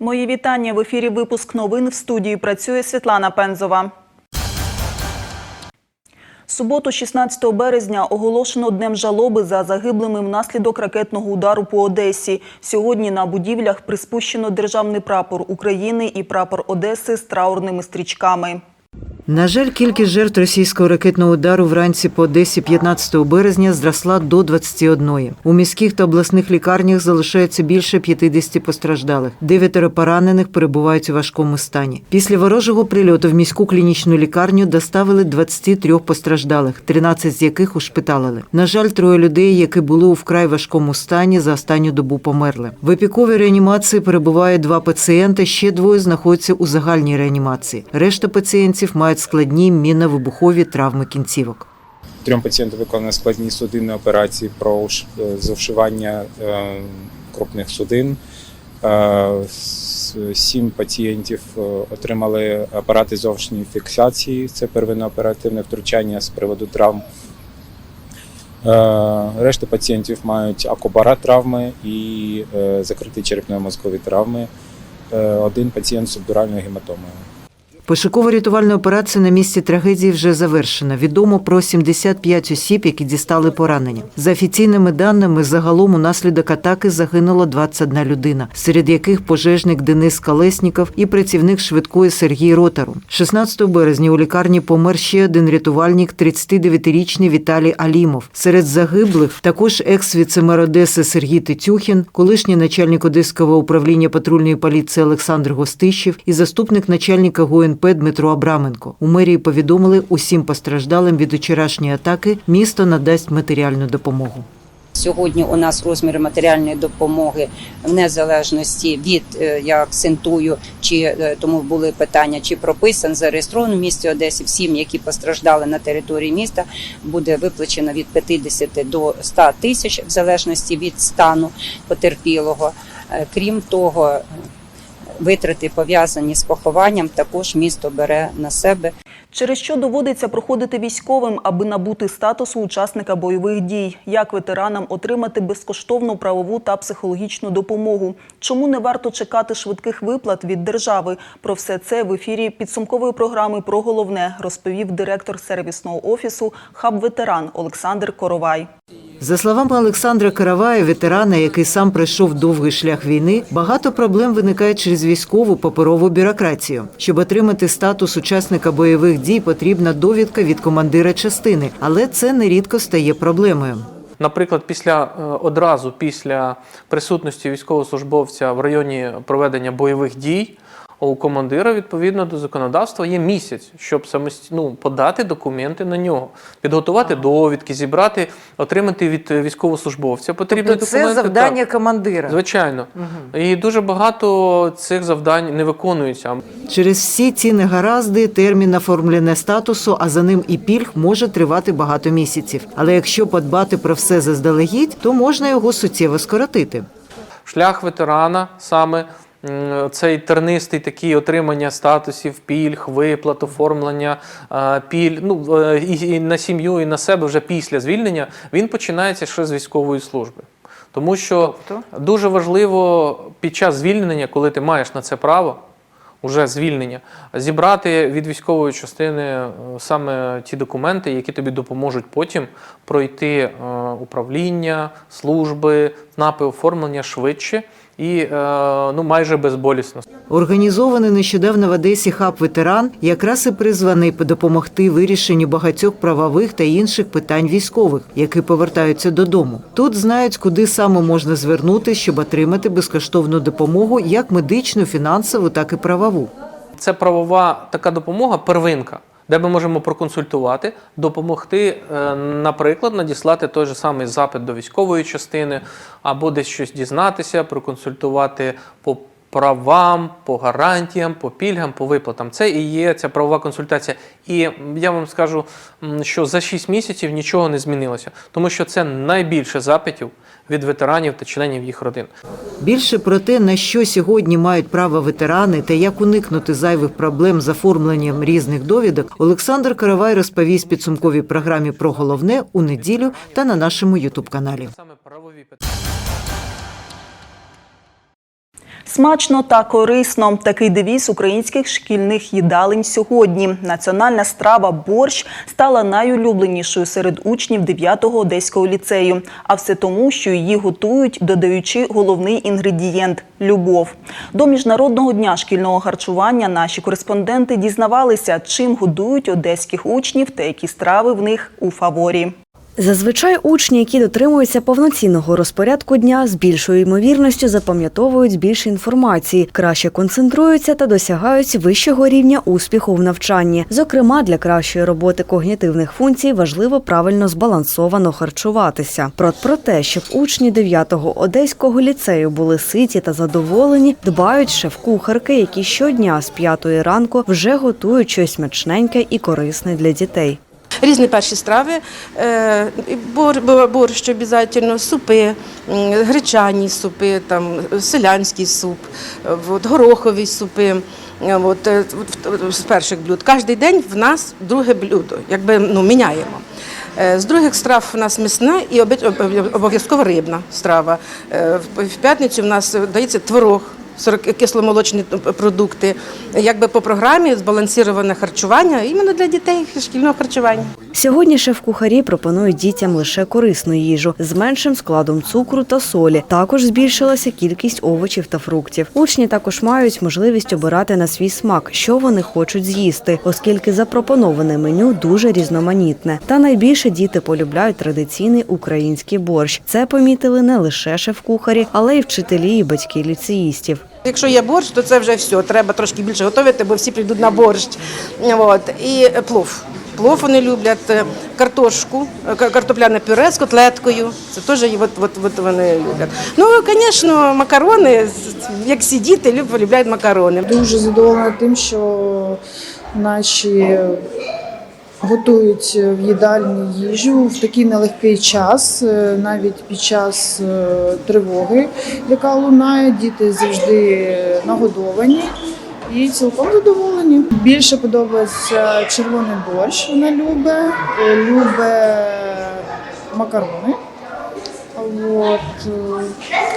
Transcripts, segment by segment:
Мої вітання в ефірі. Випуск новин в студії працює Світлана Пензова. Суботу, 16 березня, оголошено днем жалоби за загиблими внаслідок ракетного удару по Одесі. Сьогодні на будівлях приспущено державний прапор України і прапор Одеси з траурними стрічками. На жаль, кількість жертв російського ракетного удару вранці по Одесі 15 березня зросла до 21. У міських та обласних лікарнях залишається більше 50 постраждалих. Дев'ятеро поранених перебувають у важкому стані. Після ворожого прильоту в міську клінічну лікарню доставили 23 постраждалих, 13 з яких ушпиталили. На жаль, троє людей, які були у вкрай важкому стані, за останню добу померли. В опіковій реанімації перебувають два пацієнти, ще двоє знаходяться у загальній реанімації. Решта пацієнтів мають складні мінно-вибухові травми кінцівок. Трьом пацієнтам виконано складні судинні операції про е, зашивання е, крупних судин. Е, Сім пацієнтів отримали апарати зовнішньої фіксації. Це первинне оперативне втручання з приводу травм. Решта пацієнтів мають акубарат травми і закриті черепно-мозкові травми. Один пацієнт з субдуральною гематомою. Пошуково-рятувальна операція на місці трагедії вже завершена. Відомо про 75 осіб, які дістали поранення. За офіційними даними, загалом унаслідок атаки загинуло 21 людина, серед яких пожежник Денис Колесніков і працівник швидкої Сергій Ротару. 16 березня у лікарні помер ще один рятувальник, 39-річний Віталій Алімов. Серед загиблих також екс-віцемер Одеси Сергій Тетюхін, колишній начальник Одеського управління патрульної поліції Олександр Гостищев і заступник начальника ГУНП Дмитро Абраменко. У мерії повідомили усім постраждалим від вчорашньої атаки місто надасть матеріальну допомогу. Сьогодні у нас розміри матеріальної допомоги в незалежності від е, я акцентую, чи е, тому були питання, чи прописан зареєстровано в місті Одесі всім, які постраждали на території міста, буде виплачено від 50 до 100 тисяч в залежності від стану потерпілого. Е, Крім того, витрати пов'язані з похованням також місто бере на себе. Через що доводиться проходити військовим, аби набути статусу учасника бойових дій? Як ветеранам отримати безкоштовну правову та психологічну допомогу? Чому не варто чекати швидких виплат від держави? Про все це в ефірі підсумкової програми про головне розповів директор сервісного офісу Хаб Ветеран Олександр Коровай. За словами Олександра Каравая, ветерана, який сам пройшов довгий шлях війни, багато проблем виникає через військову паперову бюрократію. Щоб отримати статус учасника бойових дій, потрібна довідка від командира частини, але це нерідко стає проблемою. Наприклад, після е, одразу після присутності військовослужбовця в районі проведення бойових дій у командира відповідно до законодавства є місяць, щоб самостійно ну, подати документи на нього, підготувати довідки, зібрати, отримати від військовослужбовця потрібні Тобто це документи. завдання Так, командира. звичайно. І дуже багато цих завдань не виконується. Через всі ці негаразди термін оформлення статусу, а за ним і пільг може тривати багато місяців. Але якщо подбати про все заздалегідь, то можна його суттєво скоротити. Шлях ветерана саме цей тернистий такий отримання статусів, пільг, виплат, оформлення піль, ну і, на сім'ю, і на себе вже після звільнення, він починається ще з військової служби. Тому що Тобто? дуже важливо під час звільнення, коли ти маєш на це право, уже звільнення, зібрати від військової частини е, саме ті документи, які тобі допоможуть потім пройти е, управління, служби, ЦНАПи оформлення швидше і е, ну, майже безболісно. Організований нещодавно в Одесі хаб ветеран якраз і призваний допомогти вирішенню багатьох правових та інших питань військових, які повертаються додому. Тут знають, куди саме можна звернутися, щоб отримати безкоштовну допомогу, як медичну, фінансову, так і правову. Це правова така допомога, первинка, де ми можемо проконсультувати, допомогти, е, наприклад, надіслати той же самий запит до військової частини, або десь щось дізнатися, проконсультувати по правам, по гарантіям, по пільгам, по виплатам. Це і є ця правова консультація. І я вам скажу, що за 6 місяців нічого не змінилося, тому що це найбільше запитів від ветеранів та членів їх родин. Більше про те, на що сьогодні мають право ветерани та як уникнути зайвих проблем з оформленням різних довідок, Олександр Каравай розповість підсумковій програмі про головне у неділю та на нашому Ютуб каналі. Смачно та корисно. Такий девіз українських шкільних їдалень сьогодні. Національна страва борщ стала найулюбленішою серед учнів 9-го одеського ліцею. А все тому, що її готують, додаючи головний інгредієнт любов. До міжнародного дня шкільного харчування наші кореспонденти дізнавалися, чим годують одеських учнів та які страви в них у фаворі. Зазвичай учні, які дотримуються повноцінного розпорядку дня, з більшою ймовірністю запам'ятовують більше інформації, краще концентруються та досягають вищого рівня успіху в навчанні. Зокрема, для кращої роботи когнітивних функцій важливо правильно збалансовано харчуватися. Про, про те, щоб учні 9-го одеського ліцею були ситі та задоволені, дбають шеф-кухарки, які щодня з п'ятої ранку вже готують щось смачненьке і корисне для дітей. Різні перші страви, е, і бор, бор- борщ обов'язково, супи, гречані супи, там, селянський суп, от, горохові супи. От, е, з перших блюд. Кожен день в нас друге блюдо, якби ну, міняємо. Е, З других страв у нас м'ясна і обов'язково рибна страва. В п'ятницю в нас дається творог. 40 кисломолочні продукти, якби по програмі збалансоване харчування іменно для дітей шкільного харчування. Сьогодні шеф-кухарі пропонують дітям лише корисну їжу з меншим складом цукру та солі. Також збільшилася кількість овочів та фруктів. Учні також мають можливість обирати на свій смак, що вони хочуть з'їсти, оскільки запропоноване меню дуже різноманітне. Та найбільше діти полюбляють традиційний український борщ. Це помітили не лише шеф-кухарі, але й вчителі і батьки ліцеїстів. Якщо є борщ, то це вже все. Треба трошки більше готувати, бо всі прийдуть на борщ. От. І плов. Плов вони люблять, е, картошку, е, картопляне пюре з котлеткою. Це теж от, от, от вони люблять. Ну, звісно, макарони, як всі діти, люб- полюбляють макарони. Дуже задоволена тим, що наші готують в їдальні їжу в такий нелегкий час, е, навіть під час е, тривоги, яка лунає. Діти завжди нагодовані. І цілком задоволені. Більше подобається червоний борщ. Вона любить, е, любить макарони. От,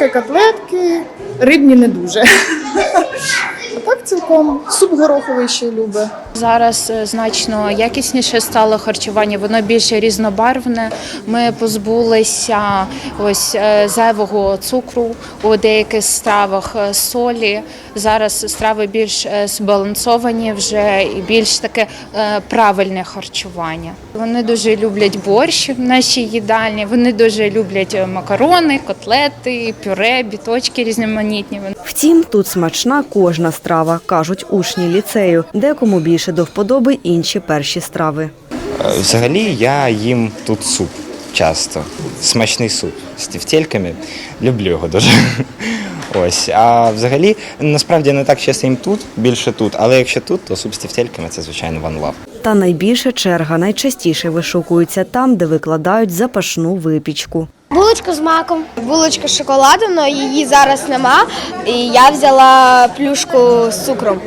е, котлетки, рибні не дуже. А так цілком суп гороховий ще любить. Зараз е, значно якісніше стало харчування, воно більше різнобарвне. Ми позбулися ось е, зайвого цукру у деяких стравах е, солі. Зараз страви більш збалансовані, вже і більш таке правильне харчування. Вони дуже люблять борщ в нашій їдальні. Вони дуже люблять макарони, котлети, пюре, біточки різноманітні. Втім, тут смачна кожна страва, кажуть учні ліцею. Декому більше до вподоби інші перші страви. Е, Взагалі я їм тут суп часто. Смачний суп з тівтєльками. Люблю його дуже. Ось. А взагалі, насправді не так часто їм тут, більше тут. Але якщо тут, то суп з тівтєльками це звичайно one love. Та найбільша черга найчастіше вишукується там, де викладають запашну випічку. Булочка з маком, булочка з шоколадом, але її зараз нема. І я взяла плюшку з цукром.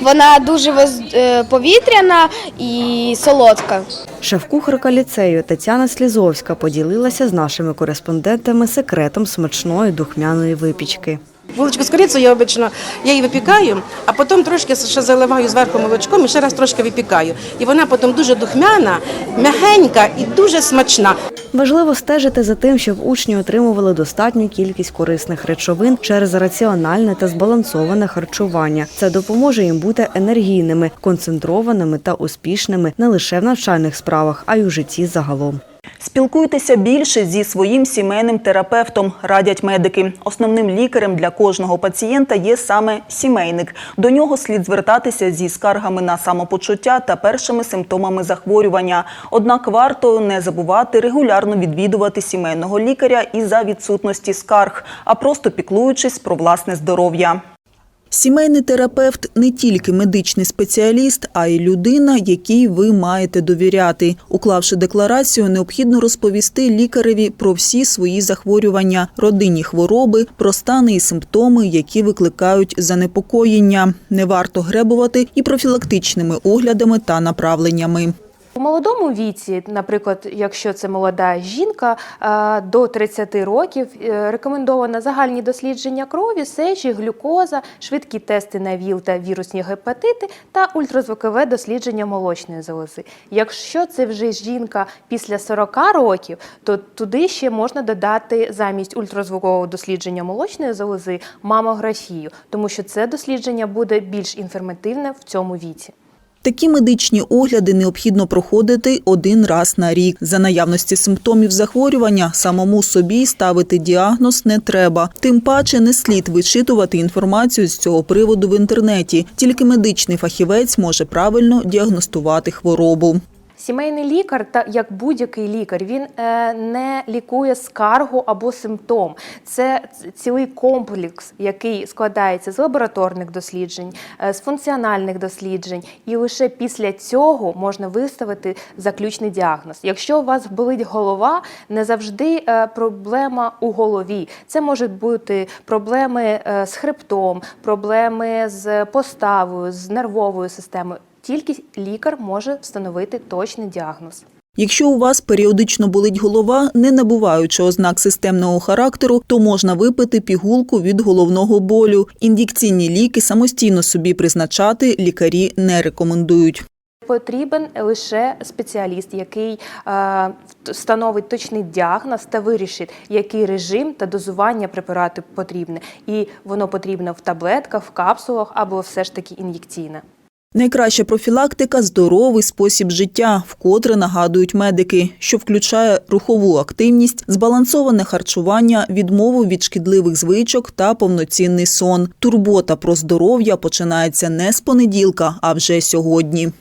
Вона дуже е, повітряна і солодка. Шеф-кухарка ліцею Тетяна Слізовська поділилася з нашими кореспондентами секретом смачної духмяної випічки. Булочку з корицею я обично я її випікаю, а потім трошки ще заливаю зверху молочком і ще раз трошки випікаю. І вона потім дуже духмяна, м'ягенька і дуже смачна. Важливо стежити за тим, щоб учні отримували достатню кількість корисних речовин через раціональне та збалансоване харчування. Це допоможе їм бути енергійними, концентрованими та успішними не лише в навчальних справах, а й у житті загалом. Спілкуйтеся більше зі своїм сімейним терапевтом, радять медики. Основним лікарем для кожного пацієнта є саме сімейник. До нього слід звертатися зі скаргами на самопочуття та першими симптомами захворювання. Однак варто не забувати регулярно відвідувати сімейного лікаря і за відсутності скарг, а просто піклуючись про власне здоров'я. Сімейний терапевт не тільки медичний спеціаліст, а й людина, якій ви маєте довіряти. Уклавши декларацію, необхідно розповісти лікареві про всі свої захворювання, родинні хвороби, про стани і симптоми, які викликають занепокоєння. Не варто гребувати і профілактичними оглядами та направленнями. У молодому віці, наприклад, якщо це молода жінка е, до 30 років, е, рекомендовано загальні дослідження крові, сечі, глюкоза, швидкі тести на ВІЛ та вірусні гепатити та ультразвукове дослідження молочної залози. Якщо це вже жінка після 40 років, то туди ще можна додати замість ультразвукового дослідження молочної залози мамографію, тому що це дослідження буде більш інформативне в цьому віці. Такі медичні огляди необхідно проходити один раз на рік. За наявності симптомів захворювання самому собі ставити діагноз не треба. Тим паче не слід вичитувати інформацію з цього приводу в інтернеті. Тільки медичний фахівець може правильно діагностувати хворобу. Сімейний лікар, та як будь-який лікар, він е, не лікує скаргу або симптом. Це цілий комплекс, який складається з лабораторних досліджень, е, з функціональних досліджень, і лише після цього можна виставити заключний діагноз. Якщо у вас болить голова, не завжди е, проблема у голові. Це можуть бути проблеми з хребтом, проблеми з поставою, з нервовою системою. Тільки лікар може встановити точний діагноз. Якщо у вас періодично болить голова, не набуваючи ознак системного характеру, то можна випити пігулку від головного болю. Ін'єкційні ліки самостійно собі призначати лікарі не рекомендують. Потрібен лише спеціаліст, який е, встановить точний діагноз та вирішить, який режим та дозування препарату потрібне. І воно потрібно в таблетках, в капсулах або все ж таки ін'єкційне. Найкраща профілактика здоровий спосіб життя, вкотре нагадують медики, що включає рухову активність, збалансоване харчування, відмову від шкідливих звичок та повноцінний сон. Турбота про здоров'я починається не з понеділка, а вже сьогодні.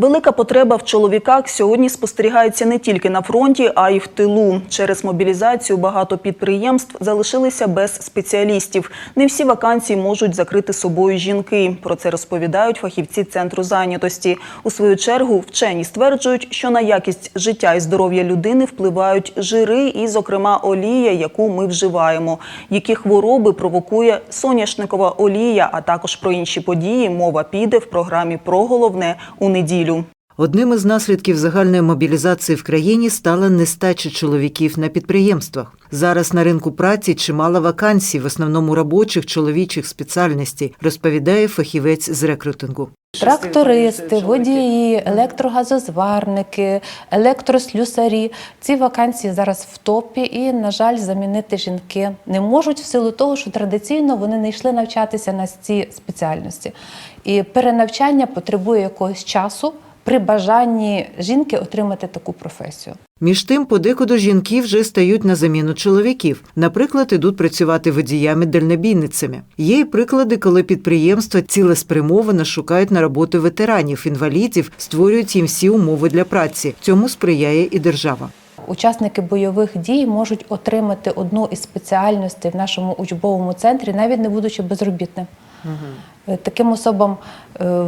Велика потреба в чоловіках сьогодні спостерігається не тільки на фронті, а й в тилу. Через мобілізацію багато підприємств залишилися без спеціалістів. Не всі вакансії можуть закрити собою жінки. Про це розповідають фахівці центру зайнятості. У свою чергу вчені стверджують, що на якість життя і здоров'я людини впливають жири і, зокрема, олія, яку ми вживаємо. Які хвороби провокує соняшникова олія, а також про інші події мова піде в програмі про головне у неділю. olho Одним із наслідків загальної мобілізації в країні стала нестача чоловіків на підприємствах. Зараз на ринку праці чимало вакансій, в основному робочих чоловічих спеціальностей, розповідає фахівець з рекрутингу. Трактористи, водії, електрогазозварники, електрослюсарі. Ці вакансії зараз в топі, і, на жаль, замінити жінки не можуть в силу того, що традиційно вони не йшли навчатися на ці спеціальності. І перенавчання потребує якогось часу при бажанні жінки отримати таку професію. Між тим, подекуди жінки вже стають на заміну чоловіків. Наприклад, ідуть працювати водіями-дальнобійницями. Є й приклади, коли підприємства цілеспрямовано шукають на роботу ветеранів, інвалідів, створюють їм всі умови для праці. Цьому сприяє і держава. Учасники бойових дій можуть отримати одну із спеціальностей в нашому учбовому центрі, навіть не будучи безробітним. Е, Таким особам е,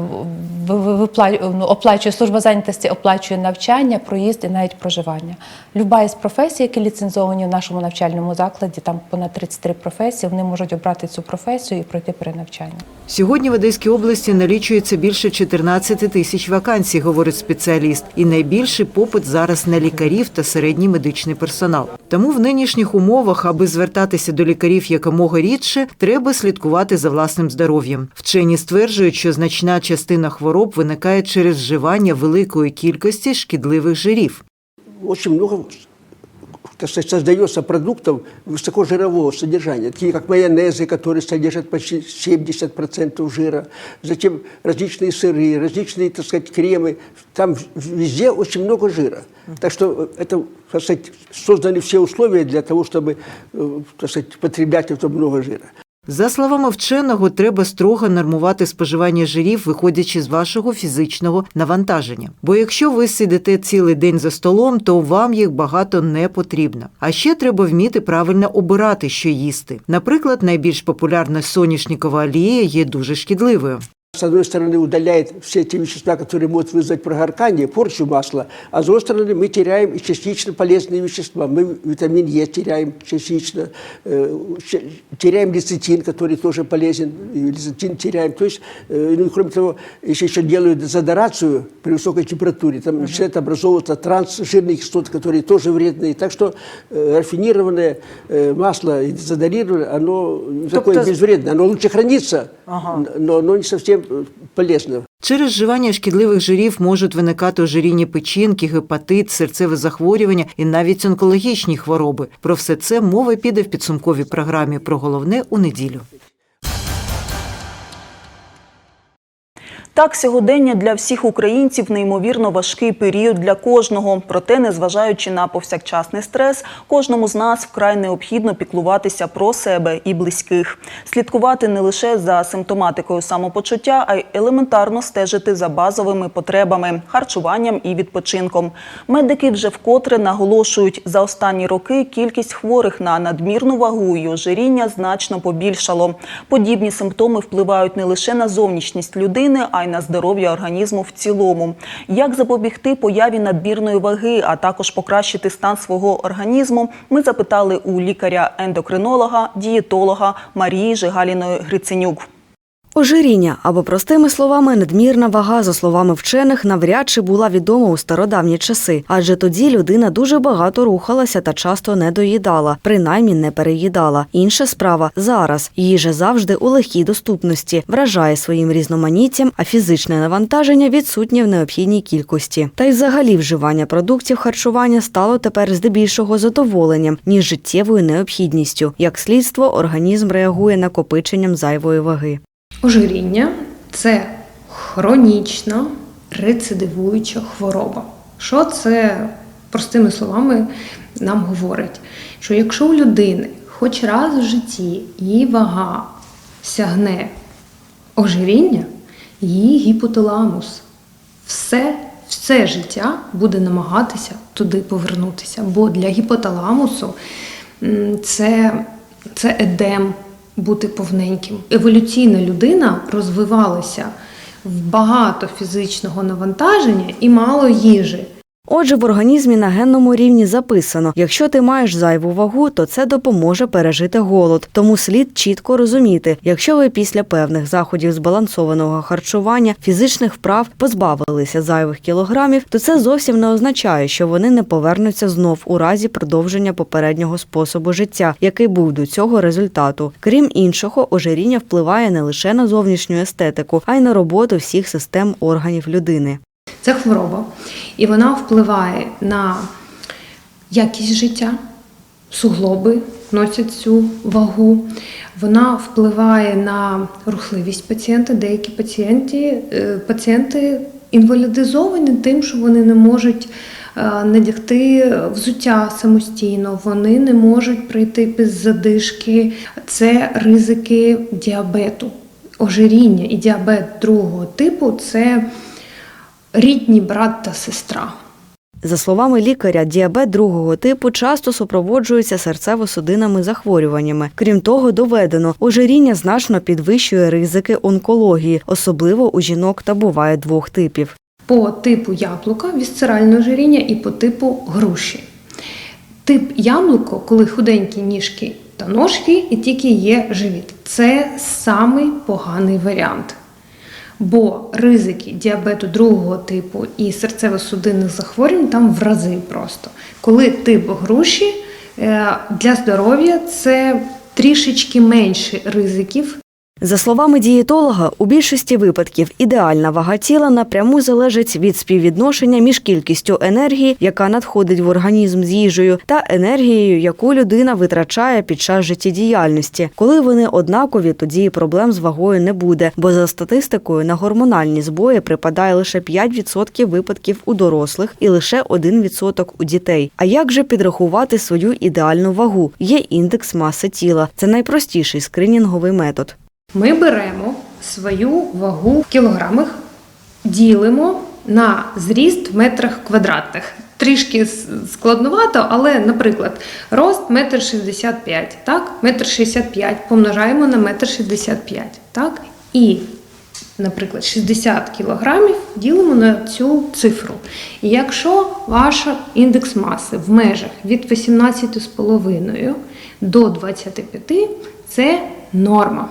ну, оплачує служба зайнятості, оплачує навчання, проїзд і навіть проживання. Люба із професій, які ліцензовані в нашому навчальному закладі, там понад 33 професії, вони можуть обрати цю професію і пройти перенавчання. Сьогодні в Одеській області налічується більше 14 тисяч вакансій, говорить спеціаліст. І найбільший попит зараз на лікарів та середній медичний персонал. Тому в нинішніх умовах, аби звертатися до лікарів якомога рідше, треба слідкувати за власним здоров'ям. Вчені стверджують, що значна частина хвороб виникає через вживання великої кількості шкідливих жирів. очень много так сказать, создается продуктов высокожирового содержания, такие как майонезы, которые содержат почти 70% жира, затем различные сыры, различные так сказать, кремы. Там везде очень много жира. Так что это так сказать, созданы все условия для того, чтобы э, так сказать, потреблять это много жира. За словами вченого, треба строго нормувати споживання жирів, виходячи з вашого фізичного навантаження. Бо якщо ви сидите цілий день за столом, то вам їх багато не потрібно. А ще треба вміти правильно обирати, що їсти. Наприклад, найбільш популярна соняшникова олія є дуже шкідливою. С одной стороны, удаляет все те вещества, которые могут вызвать прогоркание, порчу масла, а с другой стороны, мы теряем и частично полезные вещества. Мы витамин Е теряем частично, э, теряем лецитин, который тоже полезен, лецитин теряем. То есть, э, ну, кроме того, если еще делают дезодорацию при высокой температуре, там начинает образовываться трансжирные кислоты, которые тоже вредные. Так что э, рафинированное э, масло и дезодорированное, оно не такое безвредное. Оно лучше хранится, Ага. но оно не совсем полезно. Через вживання шкідливих жирів можуть виникати ожиріння печінки, гепатит, серцеве захворювання і навіть онкологічні хвороби. Про все це мова піде в підсумковій програмі про головне у неділю. Так, сьогодення для всіх українців неймовірно важкий період для кожного. Проте, незважаючи на повсякчасний стрес, кожному з нас вкрай необхідно піклуватися про себе і близьких, слідкувати не лише за симптоматикою самопочуття, а й елементарно стежити за базовими потребами, харчуванням і відпочинком. Медики вже вкотре наголошують, за останні роки кількість хворих на надмірну вагу і ожиріння значно побільшало. Подібні симптоми впливають не лише на зовнішність людини, а й на здоров'я організму в цілому. Як запобігти появі надмірної ваги, а також покращити стан свого організму, ми запитали у лікаря-ендокринолога, дієтолога Марії Жигаліної Гриценюк. Ожиріння або простими словами, надмірна вага, за словами вчених, навряд чи була відома у стародавні часи, адже тоді людина дуже багато рухалася та часто не доїдала, принаймні не переїдала. Інша справа зараз їжа завжди у легкій доступності, вражає своїм різноманіттям, а фізичне навантаження відсутнє в необхідній кількості. Та й взагалі вживання продуктів харчування стало тепер здебільшого задоволенням ніж життєвою необхідністю. Як слідство, організм реагує накопиченням зайвої ваги. Ожиріння це хронічна рецидивуюча хвороба. Що це простими словами нам говорить? Що якщо у людини хоч раз в житті її вага сягне ожиріння, її гіпоталамус все, все життя буде намагатися туди повернутися. Бо для гіпоталамусу це, це едем бути повненьким. Еволюційна людина розвивалася в багато фізичного навантаження і мало їжі. Отже, в організмі на генному рівні записано: якщо ти маєш зайву вагу, то це допоможе пережити голод. Тому слід чітко розуміти, якщо ви після певних заходів збалансованого харчування, фізичних вправ позбавилися зайвих кілограмів, то це зовсім не означає, що вони не повернуться знов у разі продовження попереднього способу життя, який був до цього результату. Крім іншого, ожиріння впливає не лише на зовнішню естетику, а й на роботу всіх систем органів людини. Це хвороба, і вона впливає на якість життя, суглоби носять цю вагу. Вона впливає на рухливість пацієнта. Деякі пацієнти, е, пацієнти інвалідизовані тим, що вони не можуть е, надягти взуття самостійно, вони не можуть пройти без задишки. Це ризики діабету. Ожиріння і діабет другого типу це рідні брат та сестра. За словами лікаря, діабет другого типу часто супроводжується серцево-судинними захворюваннями. Крім того, доведено, ожиріння значно підвищує ризики онкології, особливо у жінок та буває двох типів. По типу яблука вісцеральне ожиріння і по типу груші. Тип яблуко, коли худенькі ніжки та ножки, і тільки є живіт. Це самий поганий варіант. Бо ризики діабету другого типу і серцево-судинних захворювань там в рази просто. Коли тип груші е, для здоров'я це трішечки менше ризиків За словами дієтолога, у більшості випадків ідеальна вага тіла напряму залежить від співвідношення між кількістю енергії, яка надходить в організм з їжею, та енергією, яку людина витрачає під час життєдіяльності. Коли вони однакові, тоді і проблем з вагою не буде, бо за статистикою на гормональні збої припадає лише 5% випадків у дорослих і лише 1% у дітей. А як же підрахувати свою ідеальну вагу? Є індекс маси тіла. Це найпростіший скринінговий метод. Ми беремо свою вагу в кілограмах, ділимо на зріст в метрах квадратних. Трішки складновато, але, наприклад, рост 1,65 м, так? 1,65 м помножаємо на 1,65 м, так? І наприклад, 60 кілограмів, ділимо на цю цифру. І якщо ваш індекс маси в межах від 18,5 до 25, це норма.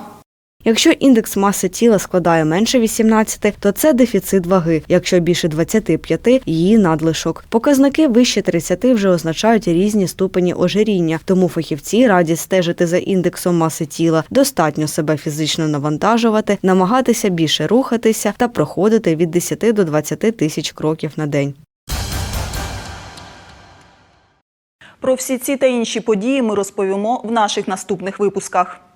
Якщо індекс маси тіла складає менше 18, то це дефіцит ваги. Якщо більше 25 – її надлишок. Показники вище 30 вже означають різні ступені ожиріння, тому фахівці радять стежити за індексом маси тіла, достатньо себе фізично навантажувати, намагатися більше рухатися та проходити від 10 до 20 тисяч кроків на день. Про всі ці та інші події ми розповімо в наших наступних випусках.